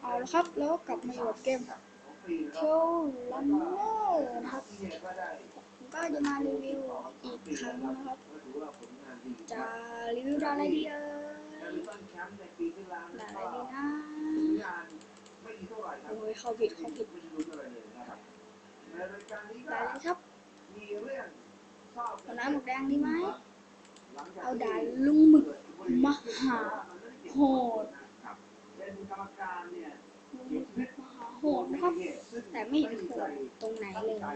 เอาละครับ แล้วกลับมาอยู่กับเกมเทลลันเนอร์นะครับผมก็จะมารีวิวอีกครั้งนะครับ จะรีวิวอะไรดีเอ่ยอะไรดีนะโอ้ยเขาผิดเขาผิดอะไรครับเอาน้ำหมกแดงดีไหมเอาด่าลุงหมึกมหาโหด เป็นกรรมการเนี่ยลุงหมึกมหาโหดนะครับ แต่ไม่เห็นโหดตรงไหนเลยนะ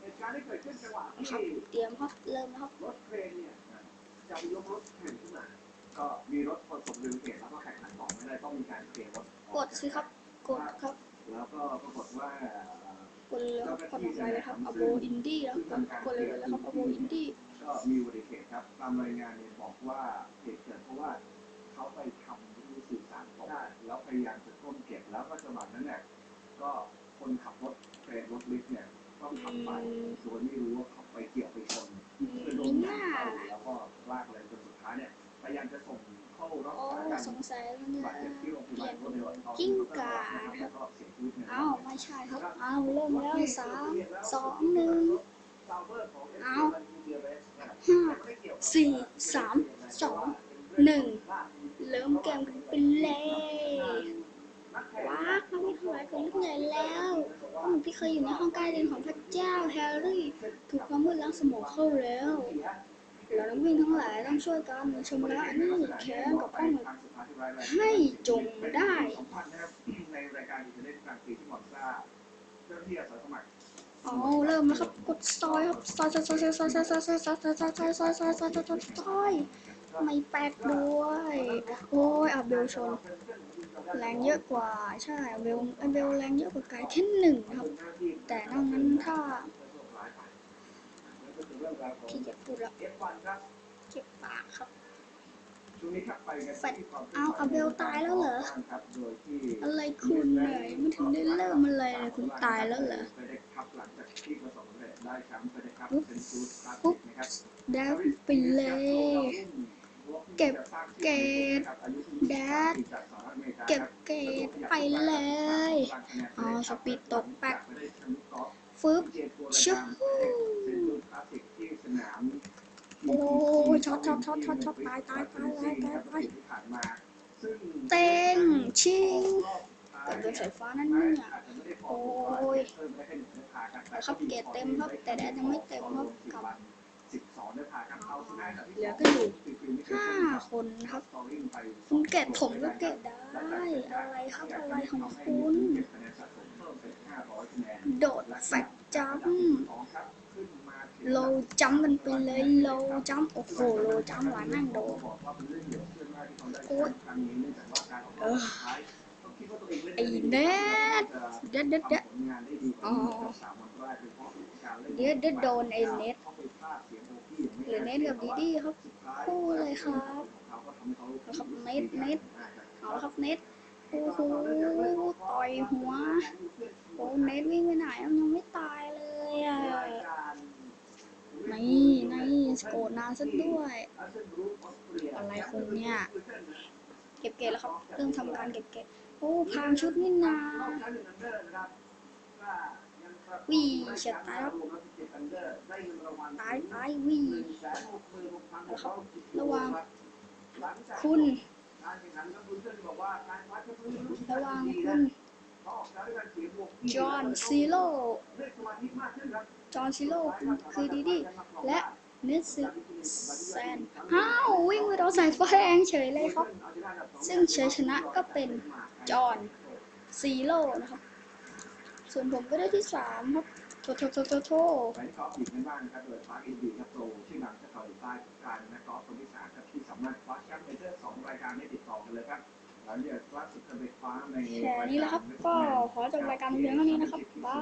เหตุการณ์ที่เกิดขึ้นจังหวะนะครับที่เตรียมครับเริ่มนะครับรถเครนเนี่ยจะไปยกรถแข่งขึ้นมา ก็มีรถประสบอุบัติเหตุแล้วก็แข่งขันต่อไม่ได้ต้องมีการเคลียร์รถออกกดสิครับ กดครับ แล้วก็ปรากฏว่ากดเลยครับกดลงไปเลยครับอโบอินดี้แล้วกดกดเลยเลยครับอโบอินดี้ก็มีอุบัติเหตุครับตามรายงานเนี่ยบอกว่าเหตุเกิดเพราะว่าเขาไปทำ พยายามจะก้มเก็บแล้วก็จังหวะนั้นเนี่ยก็คนขับรถเครนรถลิฟต์เนี่ยต้องขับไปโดยไม่รู้ว่าเขาไปเกี่ยวไปชนคือโดมีนหยาน้างเข้าแล้วก็ลากเลยจนสุดท้ายเนี่ยพยายามจะส่งเข้ารักโอ้ษาการสงสัยมันจะบาดเจ็บที่โรงพยาบาลรวดเร็วตอนกิ้งก่าแล้วก็เสียชีวิตในเอ้าไม่ใช่ครับเอาเริ่มแล้วสามสองหนึ่งเอาห้าสี่สามสองหนึ่งเริ่มเกมกันไปเลย ว้าเขาไม่ถวายกันลูกใหญ่แล้วพวกหนูที่เคยอยู่ในห้องใกล้เรียนของพระเจ้าแฮร์รี่ ถูกความมืดล้างสมองเข้าแล้วแล้วนักวิ่งทั้งหลายต้องช่วยกันชำระหนี้แค้นกับข้องให้จงได้ในรายการอินเทอร์เน็ตกลางปีที่มอนซาเจ้าหน้าที่อาสาสมัครอ๋อเริ่มแล้วครับกดซอยครับซอยซอยซอยซอยซอยซอยซอยซอยซอยซอยซอยซอยซอยซอยซอยซอยซอยไม่แปลกด้วยโอ้ยอับเบลชน แรงเยอะกว่าใช่เบลเบลแรงเยอะกว่าไกายแค่หนึ่งครับ แต่นอกนั้นถ้าพี่จะพูดละเอฟวันครับเก็บปากครับช่วงนี้ครับไปกันแฟดเอาอาเบลตายแล้วเหรอครับโดยที่อะไรคุณเนี่ยไม่ถึงได้เริ่มอะไรเลยคุณตายแล้วเหรอไปได้ครับหลังจากที่ประสบความสำเร็จได้แชมป์ไปได้ครับปุ๊บเป็นซูดคลาสปุ๊สิบกนะครับแดบไปเลย เก็บเกรดแดด เก็บเกรดไปเลย อ๋อ สปีดตกแป๊กฟึบชูโอ้ยช็อตช็อตช็อตช็อตช็อตตายตายตายตายตายตายเต็งชิงแต่โดนสายฟ้านั่นเนี่ยโอ้ยครับเกรดเต็มครับแต่แดดยังไม่เต็มครับกับเหลือก็อยู่ ห้าคนครับ คุณเกตผมก็เกตได้ อะไรครับอะไรของคุณ โดดแฟกจัมโลจัมกันไปเลยโลจัมโอ้โหโลจัมหวานนั่งโดดโอ้ยเออไอ้เน็ตเด็ดเด็ดเด็ดอ๋อเด็ดเด็ดโดนไอ้เน็ตหรือเน็ตกับดีดีครับ คู่เลยครับแล้วครับเน็ตเน็ตเอาละครับเน็ตโอ้โหต่อยหัวโอ้เน็ตวิ่งไปไหนมันยังไม่ตายเลยอะนี่นี่สโกดนานซะด้วย อะไรคุณเนี่ยเก็บเกตแล้วครับเริ่มทำการเก็บเกตโอ้พางชุดนี่นาวีเฉียดตายครับตายตายวีแล้วค รับระวังคุณระวังคุณจอห์นซีโร่จอห์นซีโร่คุณคือดีดีและเนสแซนฮ้าววิ่งไปโดนสายฟ้าแดงเฉยเลยครับ ซึ่งชัยชนะก็เป็นจอห์นซีโร่นะครับ ส่วนผมก็ได้ที่สามครับโทโทโทโทโทไปกอล์ฟหญิงกันบ้างครับโดยคว้าอินดีครับโปรชื่อดังจากเกาหลีใต้การนักกอล์ฟคนที่สามครับที่สามารถคว้าแชมป์เมเจอร์สองรายการได้ติดต่อกันเลยครับหลังจากล่าสุดเคยไปคว้าในแค่นี้แหละครับก็ขอจบรายการเพียงเท่านี้นะครับบา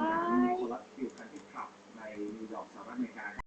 ยคนละคิวกันที่คลับในนิวยอร์กสหรัฐอเมริกา